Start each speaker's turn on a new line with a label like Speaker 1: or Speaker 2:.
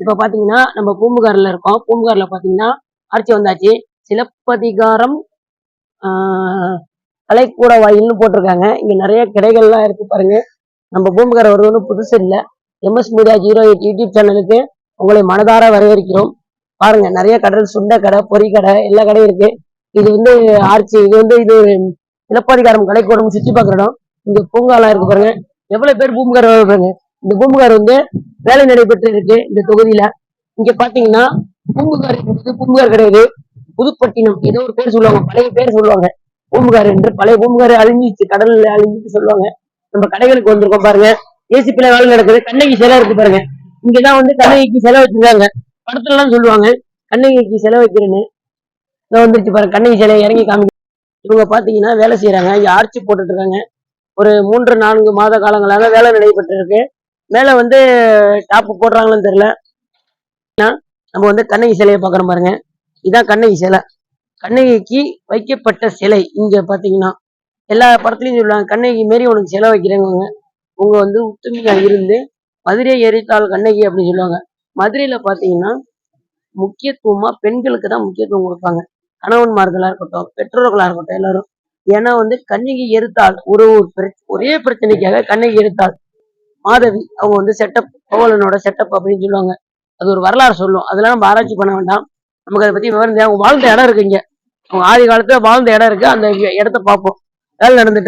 Speaker 1: இப்ப பாத்தீங்கன்னா நம்ம பூம்புகார்ல இருக்கோம். பூம்புகார்ல பாத்தீங்கன்னா ஆட்சி வந்தாச்சு. சிலப்பதிகாரம் ஆஹ், கலைக்கூட வாயில்னு போட்டிருக்காங்க. இங்க நிறைய கடைகள்லாம் இருக்கு பாருங்க. நம்ம பூம்புகார் வருவது ஒன்றும் புதுசு இல்லை. MS media zero eight YouTube சேனலுக்கு உங்களை மனதார வரவேற்கிறோம். பாருங்க நிறைய கடல் சுண்டை கடை பொறி கடை எல்லா கடையும் இருக்கு. இது வந்து ஆர்ச்சி இது வந்து இது சிலப்பதிகாரம் கலைக்கூடம் சுற்றி பார்க்குற இடம். இங்க பூங்காலாம் இருக்கு பாருங்க. எவ்வளவு பேர் பூம்புகார் வருவாங்க? பாருங்க இந்த பூம்புகார் வந்து வேலை நடைபெற்று இருக்கு இந்த தொகுதியில. இங்க பாத்தீங்கன்னா பூம்புகார் என்பது பூம்புகார் கிடையாது புதுப்பட்டினம் ஏதோ ஒரு பேர் சொல்லுவாங்க பழைய பேர் சொல்லுவாங்க. பூம்புகார் என்று பழைய பூம்புகார் அழிஞ்சிச்சு கடல்ல அழிஞ்சிட்டு சொல்லுவாங்க. நம்ம கடைகளுக்கு வந்திருக்கோம் பாருங்க. ஏசிபில வேலை நடக்குது கண்ணகி சிலை இருக்கு பாருங்க. இங்கதான் வந்து கண்ணகிக்கு சிலை வச்சிருக்காங்க. படத்துல எல்லாம் சொல்லுவாங்க கண்ணகிக்கு சிலை வைக்கிறேன்னு. இதை வந்துருச்சு பாருங்க கண்ணகி சிலை இறங்கி காமிக்க இவங்க பாத்தீங்கன்னா வேலை செய்யறாங்க இங்க ஆர்ச்சி போட்டுட்டு இருக்காங்க. ஒரு மூன்று நான்கு மாத காலங்களாக வேலை நடைபெற்று இருக்கு மேல வந்து டாப் போடுறாங்களான்னு தெரியல. நம்ம வந்து கண்ணகி சிலையை பாக்குறோம் பாருங்க. இதுதான் கண்ணகி சிலை. கண்ணகிக்கு வைக்கப்பட்ட சிலை இங்க பாத்தீங்கன்னா. எல்லா படத்துலயும் சொல்லுவாங்க கண்ணகி மாரி உனக்கு சிலை வைக்கிறேங்க உங்க வந்து உத்தமியா இருந்து மதுரை எரித்தாள் கண்ணகி அப்படின்னு சொல்லுவாங்க. மதுரையில பாத்தீங்கன்னா முக்கியத்துவமா பெண்களுக்கு தான் முக்கியத்துவம் கொடுப்பாங்க. கணவன்மார்களா இருக்கட்டும் பெற்றோர்களா இருக்கட்டும் எல்லாரும். ஏன்னா வந்து கண்ணகி எரித்தாள் ஒரு ஒரு ஒரே பிரச்சனைக்காக கண்ணகி எரித்தாள் மாதவி அவங்க வந்து செட்டப் கோவலனோட செட்டப் அப்படின்னு சொல்லுவாங்க. அது ஒரு வரலாறு சொல்லும். அதெல்லாம் நம்ம ஆராய்ச்சி பண்ண வேண்டாம். நமக்கு அதை பத்தி விவரம் அவங்க வாழ்ந்த இடம் இருக்கு இங்க. அவங்க ஆதி காலத்துல வாழ்ந்த இடம் இருக்கு. அந்த இடத்த பார்ப்போம். வேலை நடந்துட்டு இருக்கு